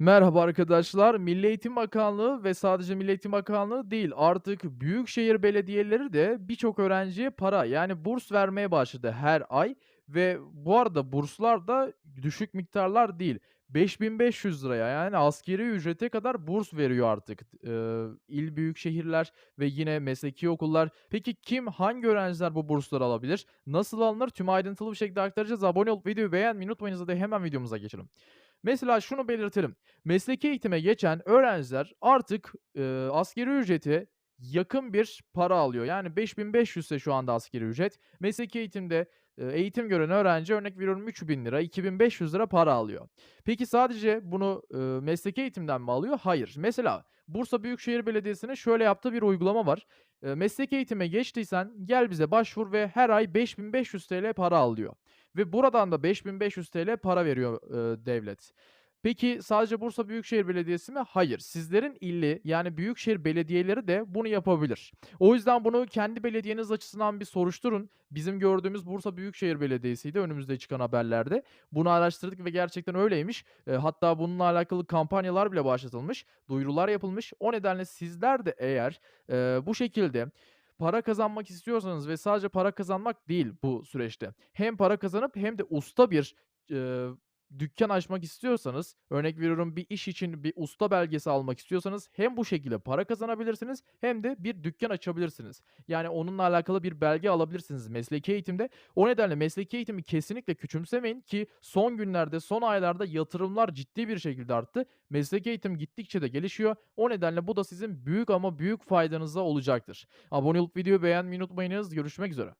Merhaba arkadaşlar. Milli Eğitim Bakanlığı ve sadece Milli Eğitim Bakanlığı değil, artık büyükşehir belediyeleri de birçok öğrenciye para yani burs vermeye başladı her ay ve bu arada burslar da düşük miktarlar değil. ₺5.500'ya yani asgari ücrete kadar burs veriyor artık, eee, il büyük şehirler ve yine mesleki okullar. Peki kim, hangi öğrenciler bu bursları alabilir? Nasıl alınır? Tüm ayrıntılı bir şekilde aktaracağız. Abone olup videoyu beğenmeyi unutmayınız. Hadi hemen videomuza geçelim. Mesela şunu belirtelim. Mesleki eğitime geçen öğrenciler artık, eee, asgari ücrete yakın bir para alıyor. Yani 5.500'se şu anda asgari ücret. Mesleki eğitimde, eğitim gören öğrenci örnek veriyorum ₺3.000, £2.500 para alıyor. Peki sadece bunu, ııı, mesleki eğitimden mi alıyor? Hayır. Mesela Bursa Büyükşehir Belediyesi'nin şöyle yaptığı bir uygulama var. Eee, mesleki eğitime geçtiysen gel bize başvur ve her ay ₺5.500 para al diyor ve buradan da ₹5.500 para veriyor, eee, devlet. Peki sadece Bursa Büyükşehir Belediyesi mi? Hayır. Sizlerin illi yani büyükşehir belediyeleri de bunu yapabilir. O yüzden bunu kendi belediyeniz açısından bir soruşturun. Bizim gördüğümüz Bursa Büyükşehir Belediyesi'ydi önümüzde çıkan haberlerde. Bunu araştırdık ve gerçekten öyleymiş. Eee, hatta bununla alakalı kampanyalar bile başlatılmış, duyurular yapılmış. O nedenle sizler de eğer, eee, bu şekilde para kazanmak istiyorsanız ve sadece para kazanmak değil bu süreçte, hem para kazanıp hem de usta bir, eee, dükkân açmak istiyorsanız, örnek veriyorum bir iş için bir usta belgesi almak istiyorsanız hem bu şekilde para kazanabilirsiniz hem de bir dükkân açabilirsiniz. Yani onunla alakalı bir belge alabilirsiniz mesleki eğitimde. O nedenle mesleki eğitimi kesinlikle küçümsemeyin ki son günlerde, son aylarda yatırımlar ciddi bir şekilde arttı. Mesleki eğitim gittikçe de gelişiyor. O nedenle bu da sizin büyük ama büyük faydanıza olacaktır. Abone olup videoyu beğenmeyi unutmayınız. Görüşmek üzere.